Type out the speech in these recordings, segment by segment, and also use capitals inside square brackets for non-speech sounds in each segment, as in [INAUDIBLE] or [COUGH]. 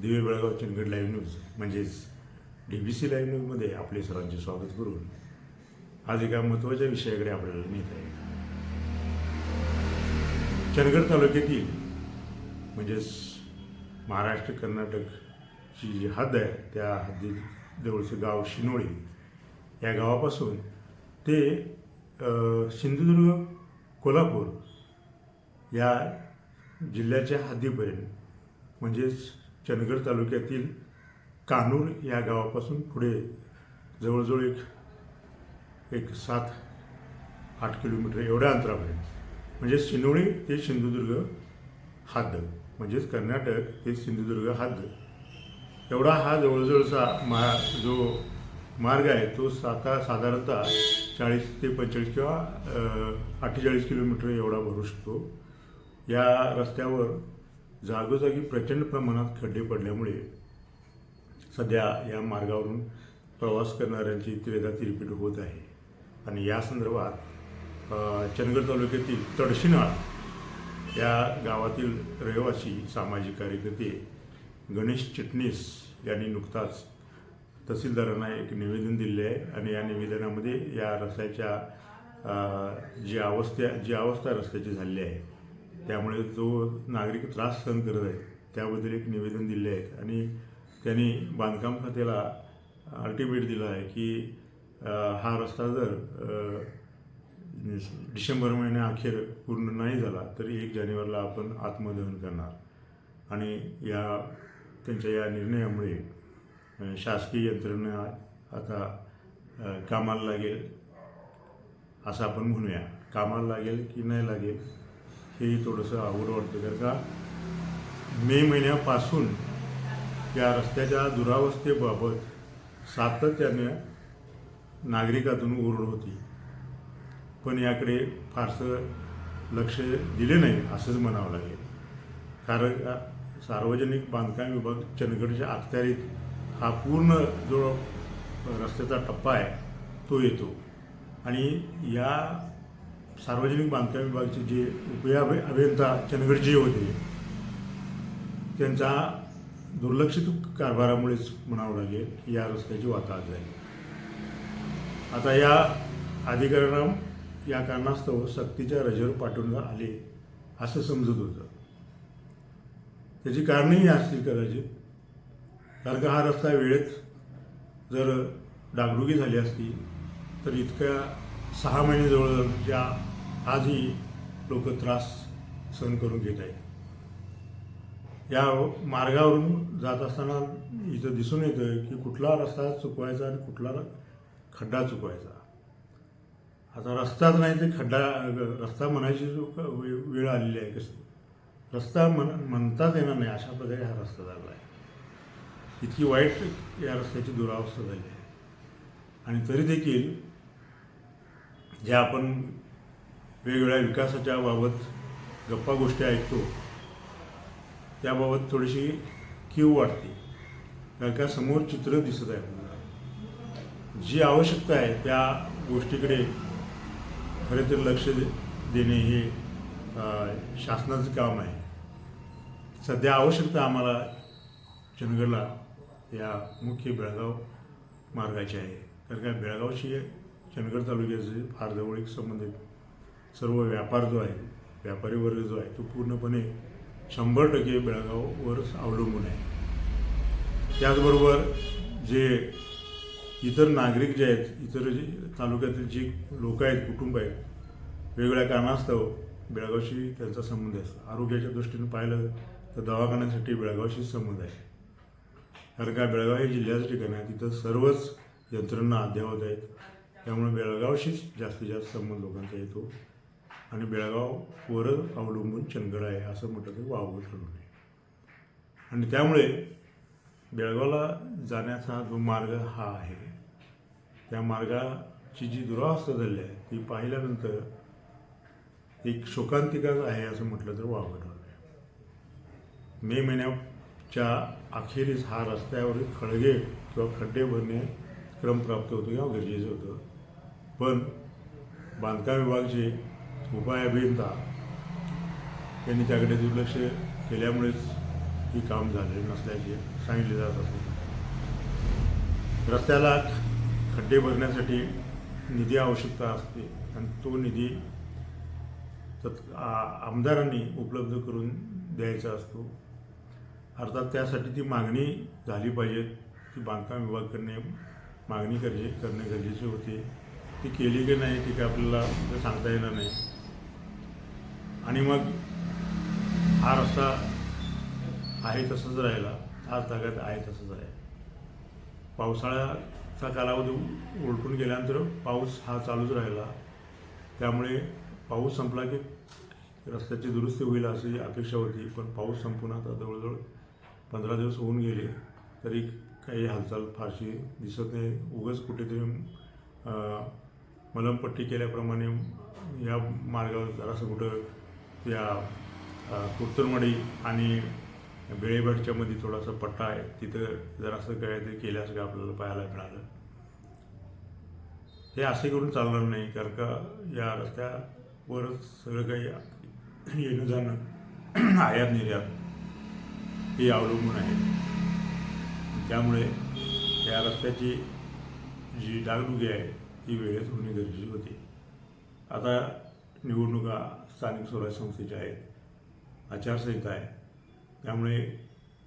दिवे Belgaum Chandgad live news म्हणजेच D B C live न्यूजमध्ये आपले सर्वांचे स्वागत करून आज एका महत्त्वाच्या विषयाकडे आपल्याला नेत आहे. चंदगड तालुक्यातील म्हणजेच महाराष्ट्र कर्नाटकची जी हद्द आहे त्या हद्दीत जवळचं गाव शिनोळी या गावापासून ते सिंधुदुर्ग कोल्हापूर या जिल्ह्याच्या हद्दीपर्यंत म्हणजेच चंदगड तालुक्यातील कानूर या गावापासून पुढे जवळजवळ एक एक सात आठ किलोमीटर एवढ्या अंतरापर्यंत. म्हणजे सिनोळी ते सिंधुदुर्ग हद्द म्हणजेच कर्नाटक ते सिंधुदुर्ग हद्द एवढा हा जवळजवळचा मा जो मार्ग आहे तो साता साधारणतः चाळीस ते पंचेचाळीस किंवा अठ्ठेचाळीस किलोमीटर एवढा भरू शकतो. या रस्त्यावर जागोजागी प्रचंड प्रमाणात खड्डे पडल्यामुळे सध्या या मार्गावरून प्रवास करणाऱ्यांची त्रेदा तिरपीट होत आहे. आणि या संदर्भात चंदगड तालुक्यातील तडशिनाळ या गावातील रहिवासी सामाजिक कार्यकर्ते गणेश चिटणीस यांनी नुकताच तहसीलदारांना एक निवेदन दिले आहे. आणि या निवेदनामध्ये या रस्त्याच्या जी अवस्था जी अवस्था रस्त्याची झालेली आहे त्यामुळे जो नागरिक त्रास सहन करत आहेत त्याबद्दल एक निवेदन दिले आहे आणि त्यांनी बांधकाम खात्याला अल्टिमेट दिला आहे की हा रस्ता जर डिसेंबर महिन्या अखेर पूर्ण नाही झाला तरी एक जानेवारीला आपण आत्मदहन करणार. आणि या त्यांच्या या निर्णयामुळे शासकीय यंत्रणा आता कामाला लागेल असं आपण म्हणूया. कामाला लागेल की नाही लागेल? हेही थोडंसं अवघड वाटतं कारण का मे महिन्यापासून या रस्त्याच्या दुरावस्थेबाबत सातत्याने नागरिकातून ओरड होती. पण याकडे फारसं लक्ष दिले नाही असंच म्हणावं लागेल. कारण सार्वजनिक बांधकाम विभाग चंदगडच्या अखत्यारीत हा पूर्ण जो रस्त्याचा टप्पा आहे तो येतो. आणि या सार्वजनिक बांधकाम विभागाचे जे उपयाभि अभियंता चंदगडजी होते त्यांचा दुर्लक्षित कारभारामुळेच म्हणावं लागेल की या रस्त्याची वाताहत झाली. आता या अधिकाऱ्यांना या कारणास्तव सक्तीच्या रजेवर पाठवण्यात आले असं समजत होतं. त्याची कारणंही असतील कदाचित. कारण का हा रस्ता वेळेत जर डागडुगी झाली असती तर इतक्या सहा महिने जवळजवळ ज्या आजही लोक त्रास सहन करून घेत आहेत. या मार्गावरून जात असताना इथं दिसून येतं की कुठला रस्ता चुकवायचा आणि कुठला खड्डा चुकवायचा. आता रस्ताच नाही ते खड्डा रस्ता म्हणायची क- वे- वेळ आलेली आहे कशी? रस्ता म्हण म्हणताच येणार नाही अशा प्रकारे हा रस्ता झाला आहे. इतकी वाईट या रस्त्याची दुरावस्था झाली आहे. आणि तरी देखील ज्या आपण वेगवेगळ्या विकासाच्या बाबत गप्पा गोष्टी ऐकतो त्याबाबत थोडीशी कीव वाटते कारण का समोर चित्र दिसत आहे आपल्याला. जी आवश्यकता आहे त्या गोष्टीकडे खरे तर लक्ष देणे हे शासनाचं काम आहे. सध्या आवश्यकता आम्हाला चंदगडला या मुख्य बेळगाव मार्गाची आहे. कारण का बेळगावशी चंदगड तालुक्याचे फार जवळीक संबंधित सर्व व्यापार जो आहे व्यापारी वर्ग जो आहे तो पूर्णपणे शंभर टक्के बेळगाववर अवलंबून आहे. त्याचबरोबर जे इतर नागरिक जे आहेत इतर जे तालुक्यातील जे लोक आहेत कुटुंब आहेत वेगवेगळ्या कारणास्तव बेळगावशी त्यांचा संबंध असतो आरोग्याच्या दृष्टीने पाहिलं तर दवाखान्यासाठी बेळगावशी संबंध आहे. कारण का? बेळगाव हे जिल्ह्याचं ठिकाण आहे. तिथं सर्वच यंत्रणा अद्ययावत आहेत. त्यामुळे बेळगावशीच जास्तीत जास्त संबंध लोकांचा येतो. आणि बेळगाववर अवलंबून चंदगड आहे असं म्हटलं तर वावं ठरू नये आणि त्यामुळे बेळगावला जाण्याचा जो मार्ग हा आहे त्या मार्गाची जी दुरावस्था झाली आहे ती पाहिल्यानंतर एक शोकांतिकाच आहे असं म्हटलं तर वावं ठरू नये मे महिन्याच्या अखेरीस हा रस्त्यावरील खळगे किंवा खड्डे भरणे क्रम प्राप्त होतो किंवा गरजेचं होतं. पण बांधकाम विभागाचे उपाय अभियंता यांनी त्याकडे दुर्लक्ष केल्यामुळेच ही काम झाले नसल्याचे सांगितले जात असते. रस्त्याला खड्डे भरण्यासाठी निधी आवश्यकता असते आणि तो निधी तत् आमदारांनी उपलब्ध करून द्यायचा असतो. अर्थात त्यासाठी ती मागणी झाली पाहिजे ती बांधकाम विभाग करणे मागणी करणे करणे गरजेचे होते. ती केली की नाही ती काय आपल्याला सांगता येणार नाही. आणि मग हा रस्ता आहे तसंच राहिला आज तागात आहे तसंच आहे. पावसाळ्याचा कालावधी उलटून गेल्यानंतर पाऊस हा चालूच राहिला. त्यामुळे पाऊस संपला की रस्त्याची दुरुस्ती होईल अशी अपेक्षा होती पण पाऊस संपून आता जवळजवळ पंधरा दिवस होऊन गेले तरी काही हालचाल फारशी दिसत नाही. उगाच कुठेतरी मलमपट्टी केल्याप्रमाणे या मार्गावर जरासं कुठं या कुर्तुरमडी आणि बेळेभरच्यामध्ये थोडासा पट्टा आहे तिथं जरासं काय ते केल्यास का आपल्याला पाहायला मिळालं? हे असे करून चालणार नाही कारण का या रस्त्यावरच सगळं काही येणं जाणं [CLEARS THROAT] आयात निर्यात हे अवलंबून आहे. त्यामुळे या रस्त्याची जी डागडुगी आहे ती वेळेत होणे गरजेची होती. आता निवडणुका स्थानिक स्वराज्य संस्थेच्या आहेत आचारसंहिता आहे. त्यामुळे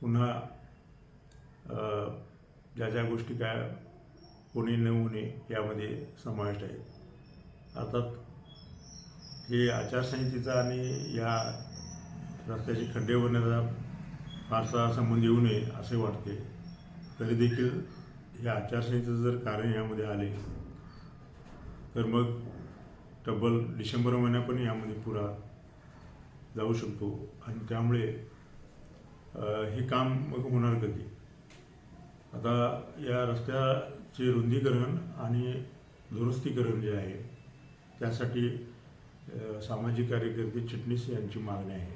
पुन्हा ज्या ज्या गोष्टी काय होणे न होणे यामध्ये समाविष्ट आहेत. अर्थात हे आचारसंहितेचा आणि या रस्त्याचे खड्डे बनण्याचा फारसा संबंध येऊ नये असे वाटते. तरी देखील या आचारसंहितेचं जर कारण यामध्ये आले तर मग तब्बल डिसेंबर महिना पण यामध्ये पुरा जाऊ शकतो. आणि त्यामुळे हे काम मग होणार कधी? आता या रस्त्याचे रुंदीकरण आणि दुरुस्तीकरण जे आहे त्यासाठी सामाजिक कार्यकर्ते चिटणीस यांची मागणी आहे.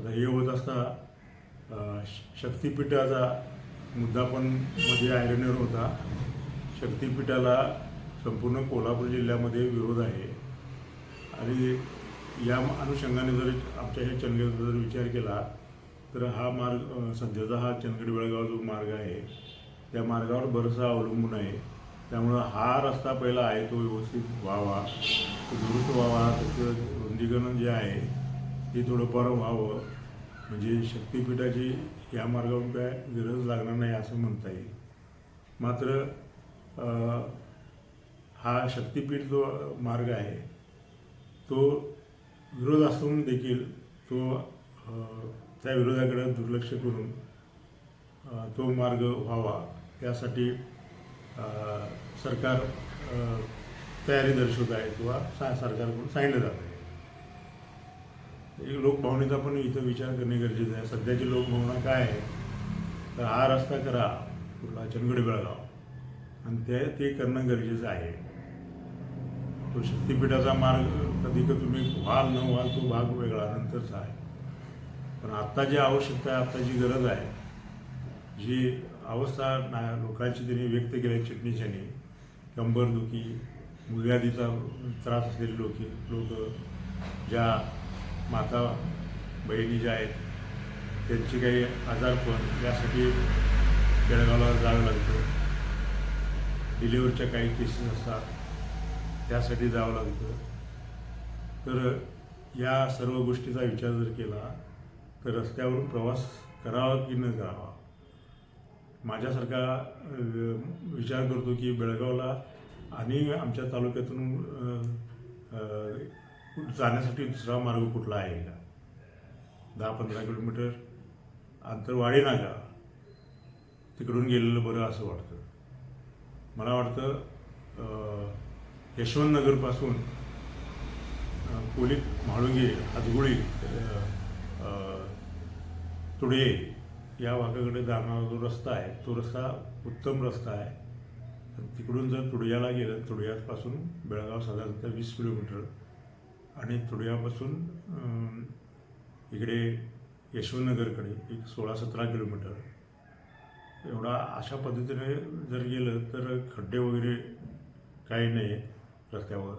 आता हे होत असता श- शक्तिपीठाचा मुद्दा पण मध्ये आयरनवर होता. शक्तिपीठाला संपूर्ण कोल्हापूर जिल्ह्यामध्ये विरोध आहे. आणि या अनुषंगाने जर आमच्या हे चंदगडचा जर विचार केला तर हा मार्ग सध्याचा हा चंदगड बेळगाव जो मार्ग आहे त्या मार्गावर बरंचसा अवलंबून आहे. त्यामुळं हा रस्ता पहिला आहे तो व्यवस्थित व्हावा. तो दुरुस्त व्हावा. त्याचं रुंदीकरण जे आहे ते थोडंफार व्हावं. म्हणजे शक्तिपीठाची या मार्गावर काय गरज लागणार नाही असं म्हणता येईल. मात्र हा शक्तिपीठ जो मार्ग आहे तो विरोध असून देखील तो त्या विरोधाकडे दुर्लक्ष करून तो मार्ग व्हावा. यासाठी सरकार तयारी दर्शवत आहे किंवा सा सरकारकडून सांगितलं जात आहे. एक लोकभावनेचा पण इथं विचार करणे गरजेचं आहे. सध्याची लोकभावना काय आहे? तर हा रस्ता करा कुठला? चंदगड बेळगाव. आणि ते ते करणं गरजेचं आहे. तो शक्तिपीठाचा मार्ग कधी कधी तुम्ही व्हाल न व्हाल तो भाग वेगळा नंतरचा आहे. पण आत्ता जी आवश्यकता आहे आत्ता जी गरज आहे जी अवस्था ना लोकांची त्यांनी व्यक्त केली चिटणीच्याने कंबरदुखी मुलव्याधीचा त्रास असलेले लोक लोक ज्या माता बहिणी ज्या आहेत त्यांची काही आजारपण यासाठी बेळगावला जावं लागतं. डिलिव्हरीच्या काही केसेस असतात. त्यासाठी जावं लागतं. तर या सर्व गोष्टीचा विचार जर केला तर रस्त्यावरून प्रवास करावा की न करावा? माझ्यासारखा विचार करतो की बेळगावला आणि आमच्या तालुक्यातून जाण्यासाठी दुसरा मार्ग कुठला आहे का? दहा पंधरा किलोमीटर अंतर वाढे ना का? तिकडून गेलेलं बरं असं वाटतं. मला वाटतं यशवंतनगरपासून अ, पोलीस म्हाळुंगे हातगुळी तुडे या भागाकडे जाणारा जो रस्ता आहे तो रस्ता उत्तम रस्ता आहे. तिकडून जर तुडयाला गेलं तुडयापासून बेळगाव साधारणतः वीस किलोमीटर आणि तुडयापासून इकडे यशवंतनगरकडे एक सोळा सतरा किलोमीटर. एवढा अशा पद्धतीने जर गेलं तर खड्डे वगैरे काही नाही आहेत रस्त्यावर.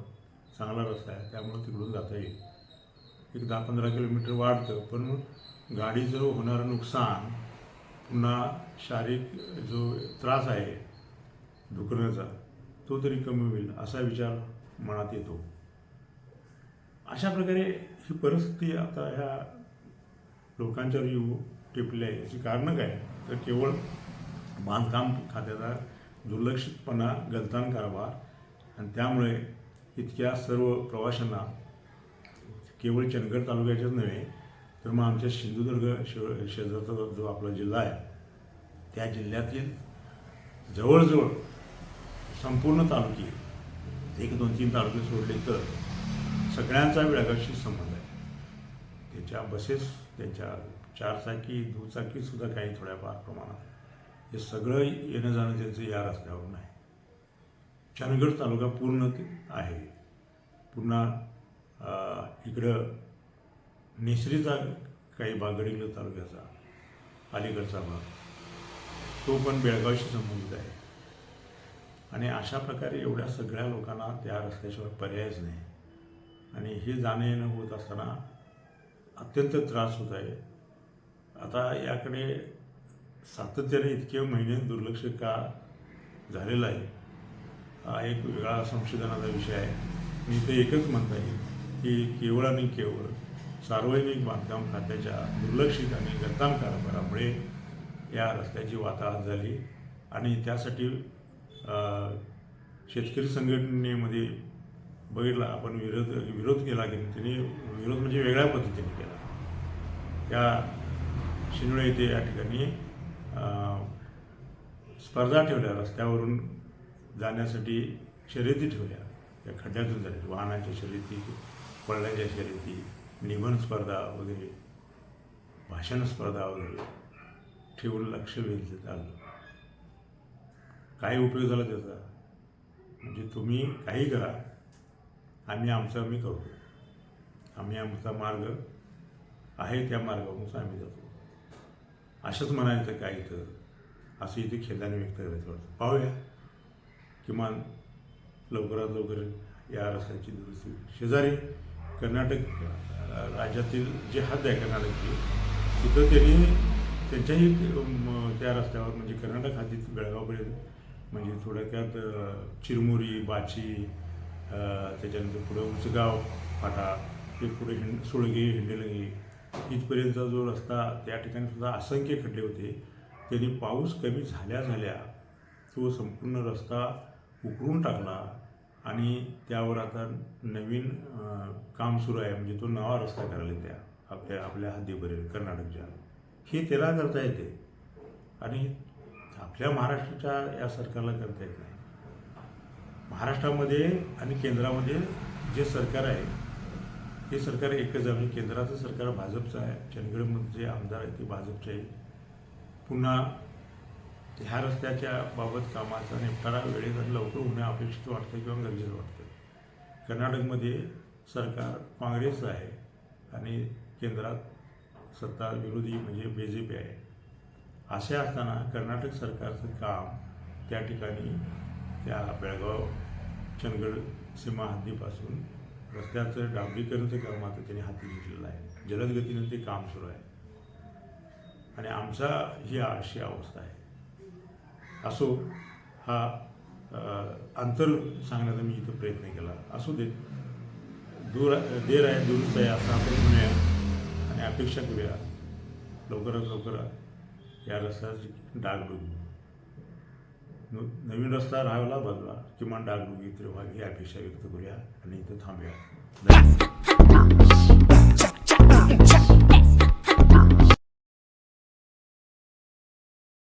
चांगला रस्ता आहे त्यामुळं तिकडून जाता येईल. एक दहा पंधरा किलोमीटर वाढतं पण गाडीचं होणारं नुकसान पुन्हा शारीरिक जो त्रास आहे दुखण्याचा तो तरी कमी होईल असा विचार मनात येतो. अशा प्रकारे ही परिस्थिती आता ह्या लोकांच्यावर येऊ टिपली आहे. याची कारणं काय? तर केवळ बांधकाम खात्याचा दुर्लक्षितपणा गलतान कारभार आणि त्यामुळे इतक्या सर्व प्रवाशांना केवळ चंदगड तालुक्याच्याच नव्हे तर मग आमच्या सिंधुदुर्ग शे शेजारचा जो आपला जिल्हा आहे त्या जिल्ह्यातील जवळजवळ संपूर्ण तालुके एक दोन तीन तालुके सोडले तर सगळ्यांचा बेळगावशी संबंध आहे. त्याच्या बसेस त्यांच्या चारचाकी दुचाकीसुद्धा काही थोड्याफार प्रमाणात. हे सगळं येणं जाणं त्यांचं या रस्त्यावरून आहे. चांदगड तालुका पूर्ण आहे. पुन्हा इकडं नेसरीचा काही भाग गडिंग्लज तालुक्याचा अलीकडचा भाग. तो पण बेळगावशी संबंधित आहे. आणि अशा प्रकारे एवढ्या सगळ्या लोकांना त्या रस्त्याशिवाय पर्यायच नाही. आणि हे जाणं येणं होत असताना अत्यंत त्रास होत आहे. आता याकडे सातत्याने इतके महिने दुर्लक्ष का झालेलं आहे एक वेगळा संशोधनाचा विषय आहे. मी इथे एकच म्हणता येईल की केवळ आणि केवळ सार्वजनिक बांधकाम खात्याच्या दुर्लक्षित आणि गद्दाम कारभारामुळे या रस्त्याची वाताहत झाली आणि त्यासाठी शेतकरी संघटनेमध्ये बघितला आपण विरोध विरोध केला की त्यांनी विरोध म्हणजे वेगळ्या पद्धतीने केला. त्या शिंदोळे येथे या ठिकाणी स्पर्धा ठेवल्या रस्त्यावरून जाण्यासाठी शर्यती ठेवल्या. त्या खड्ड्यातून झाल्या वाहनाच्या शर्यती पळण्याच्या शर्यती निबंध स्पर्धा वगैरे भाषण स्पर्धा वगैरे ठेवून लक्ष वेधलं आलं काय उपयोग झाला त्याचा? म्हणजे तुम्ही काही करा आम्ही आमचं आम्ही करतो. आम्ही आमचा मार्ग आहे त्या मार्गावरून आम्ही जातो. असंच म्हणायचं काय इथं? असं इथे खेदाने व्यक्त करायचं वाटतं. पाहूया. किमान लवकरात लवकर या रस्त्याची दुरुस्ती शेजारी कर्नाटक राज्यातील जे हद्द आहे कर्नाटकची तिथं त्यांनी त्यांच्याही त्या रस्त्यावर म्हणजे कर्नाटक हद्दीत बेळगावपर्यंत म्हणजे थोडक्यात चिरमुरी बाची त्याच्यानंतर पुढे उचगाव फाटा ते पुढे हिंड सुळगी हिंडलगी इथपर्यंतचा जो रस्ता त्या ठिकाणी सुद्धा असंख्य खड्डे होते. त्यांनी पाऊस कमी झाल्या झाल्या तो संपूर्ण रस्ता उकरून टाकला आणि त्यावर आता नवीन काम सुरू आहे. म्हणजे तो नवा रस्ता करायला त्या आपल्या आपल्या हद्दीपर्यंत कर्नाटकच्या. हे त्याला करता येते. आणि आपल्या महाराष्ट्राच्या या सरकारला करता येत नाही. महाराष्ट्रामध्ये आणि केंद्रामध्ये जे सरकार आहे ते सरकार एकच आहे. म्हणजे केंद्राचं सरकार भाजपचं आहे. चंदगडमध्ये जे आमदार आहेत ते भाजपचे आहे पुन्हा ह्या रस्त्याच्या बाबत कामाचा निपटारा वेळेत लवकर होणं अपेक्षित वाटतं किंवा गरजेचं वाटतं. कर्नाटकमध्ये सरकार काँग्रेसचं आहे आणि केंद्रात सत्ता विरोधी म्हणजे बी जे पी आहे. असे असताना कर्नाटक सरकारचं काम त्या ठिकाणी त्या बेळगाव चंदगड सीमा हद्दीपासून रस्त्याचं डांबरीकरणचं काम आता त्यांनी हाती घेतलेलं आहे. जलदगतीनं ते काम सुरू आहे. आणि आमचा ही अशी अवस्था आहे. असो हा अंतर सांगण्याचा मी इथं प्रयत्न केला. असू दे. दूर देर आहे दुरुस्त आहे असं आपण म्हणूया. आणि अपेक्षा करूया. लवकरात लवकर या रस्त्याची डागडुगी न- नवीन रस्ता राहावला बाजूला किमान डागडुगी तरी व्हावी ही अपेक्षा व्यक्त करूया आणि इथं थांबूया. धन्यवाद.